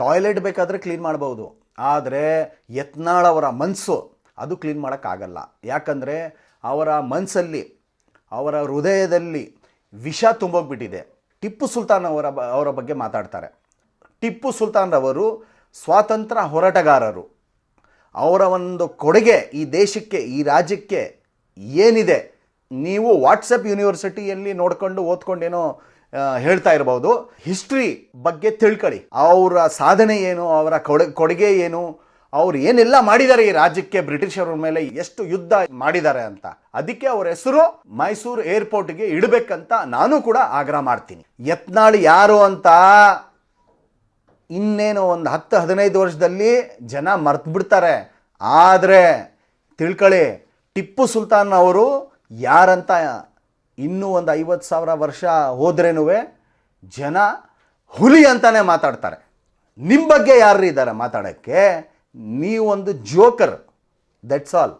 Toilet ಬೇಕಾದರೆ clean ಮಾಡ್ಬೋದು. ಆದರೆ ಯತ್ನಾಳ್ ಅವರ ಮನಸ್ಸು ಅದು ಕ್ಲೀನ್ ಮಾಡೋಕ್ಕಾಗಲ್ಲ. ಯಾಕಂದರೆ ಅವರ ಮನಸ್ಸಲ್ಲಿ ಅವರ ಹೃದಯದಲ್ಲಿ ವಿಷ ತುಂಬೋಗ್ಬಿಟ್ಟಿದೆ. ಟಿಪ್ಪು ಸುಲ್ತಾನ್ ಅವರ ಬ, ಅವರ ಬಗ್ಗೆ ಮಾತಾಡ್ತಾರೆ. ಟಿಪ್ಪು ಸುಲ್ತಾನ್ ರವರು ಸ್ವಾತಂತ್ರ್ಯ ಹೋರಾಟಗಾರರು. ಅವರ ಒಂದು ಕೊಡುಗೆ ಈ ದೇಶಕ್ಕೆ, ಈ ರಾಜ್ಯಕ್ಕೆ ಏನಿದೆ? ನೀವು ವಾಟ್ಸಪ್ ಯೂನಿವರ್ಸಿಟಿಯಲ್ಲಿ ನೋಡ್ಕೊಂಡು ಓದ್ಕೊಂಡೇನೋ ಹೇಳ್ತಾ ಇರ್ಬೋದು. ಹಿಸ್ಟ್ರಿ ಬಗ್ಗೆ ತಿಳ್ಕೊಳ್ಳಿ ಅವರ ಸಾಧನೆ ಏನು, ಅವರ ಕೊಡ, ಕೊಡುಗೆ ಏನು, ಅವ್ರು ಏನೆಲ್ಲ ಮಾಡಿದ್ದಾರೆ ಈ ರಾಜ್ಯಕ್ಕೆ ಬ್ರಿಟಿಷರ ಮೇಲೆ, ಎಷ್ಟು ಯುದ್ಧ ಮಾಡಿದ್ದಾರೆ ಅಂತ. ಅದಕ್ಕೆ ಅವ್ರ ಹೆಸರು ಮೈಸೂರು ಏರ್ಪೋರ್ಟ್ಗೆ ಇಡಬೇಕಂತ ನಾನು ಕೂಡ ಆಗ್ರಹ ಮಾಡ್ತೀನಿ. ಯತ್ನಾಳು ಯಾರು ಅಂತ ಇನ್ನೇನು ಒಂದು ಹತ್ತು, ಹದಿನೈದು ವರ್ಷದಲ್ಲಿ ಜನ ಮರ್ತು ಬಿಡ್ತಾರೆ. ಆದರೆ ತಿಳ್ಕೊಳ್ಳಿ ಟಿಪ್ಪು ಸುಲ್ತಾನ್ ಅವರು ಯಾರಂತ ಇನ್ನೂ ಒಂದು ಐವತ್ತು ಸಾವಿರ ವರ್ಷ ಹೋದ್ರೇನು ಜನ ಹುಲಿ ಅಂತಾನೆ ಮಾತಾಡ್ತಾರೆ. ನಿಮ್ಮ ಬಗ್ಗೆ ಯಾರು ಇದ್ದಾರೆ ಮಾತಾಡೋಕ್ಕೆ? ನೀವೊಂದು ಜೋಕರ್ ದಟ್ಸ್ ಆಲ್